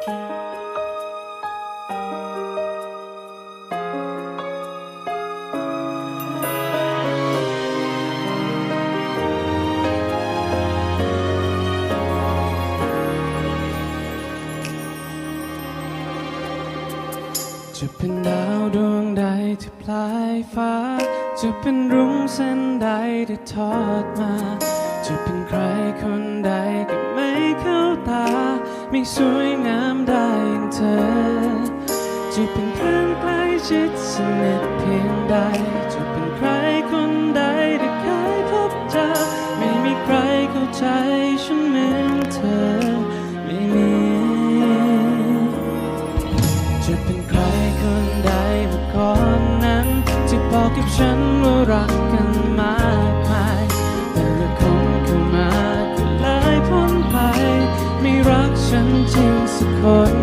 จะเป็นดาวดวงใดที่ปลายฟ้า จะเป็นรุ้งเส้นใดที่ทอดมา จะเป็นใครคนใดก็ไม่เข้าตา ไม่สวยงามได้อย่างเธอ จะเป็นเพื่อนใกล้ชิดสนิทเพียงใด จะเป็นใครคนใดที่เคยพบเจอ ไม่มีใครเข้าใจฉันเหมือนเธอ ไม่มี จะเป็นใครคนใดเมื่อก่อนนั้น ที่บอกกับฉันว่ารักกัน สักคน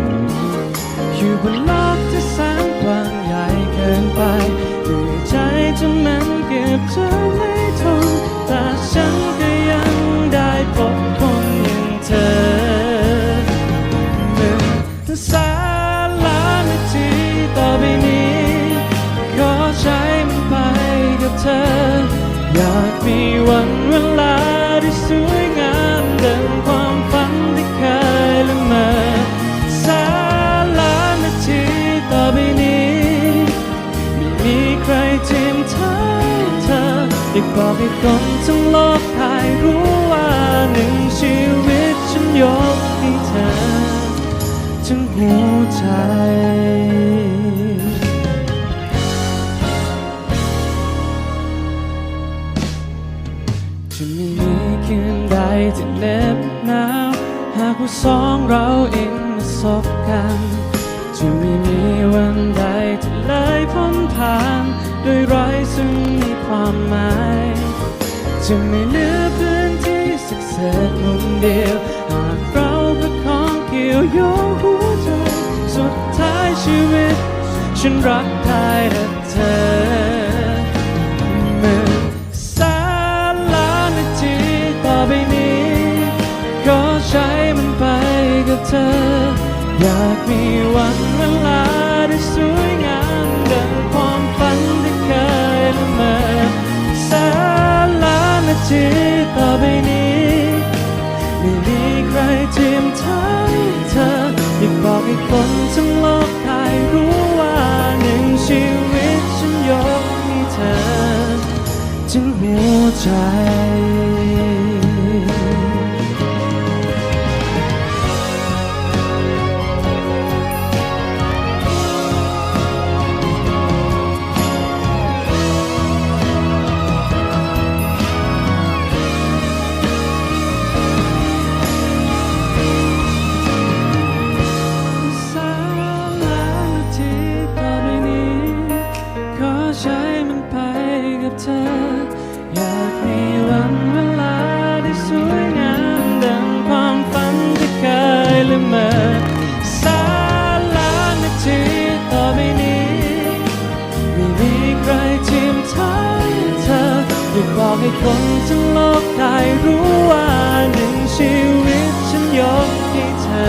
อยู่บนโลกที่แสนกว้างใหญ่เกินไปเหนื่อยใจจนมันเก็บเจะไม่ทนแต่ฉันก็ยังได้พบคนอย่างเธอหนึ่งแสนล้านนาทีต่อไปนี้ขอใช้มันไปกับเธอ อยากมีวันเวลาที่สวย ได้บอกให้คนทั้งโลกได้รู้ว่าหนึ่งชีวิตฉันยกให้เธอทั้งหัวใจจะไม่มีคืนใดที่เน็บหนาวหากว่าสองเราเองมาสบกันจะไม่มีวันใดที่เลยพ้นผ่าน โดยร้ซึ่งมีความหมาย จะไม่เหลือพื้นที่สักเศษมุมเดียว หากเราประคองเกี่ยวโยงหัวใจ สุดท้ายชีวิต ฉันรักได้แต่เธอหมื่นแสนล้านนาทีต่อไปนี้ก็ใช้มันไปกับเธออยากมีวันเวลาที่สวยงาม ชีต่อไปนี้ไม่มีใครเทียมเท่าเธออยากบอกให้คนทั้งโลกได้รู้ว่าหนึ่งชีวิตฉันยกให้เธอจึงหัวใจ กับเธอ อยากมีวันเวลาที่สวยงามดังความฝันที่เคยละเมอสาล้านนาทีต่อไปนี้ ไม่มีใครเทียมเท่าเธอ อยากบอกให้คนทั้งโลกได้รู้ว่าหนึ่งชีวิตฉันยกให้เธอ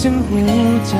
ทั้งหัวใจ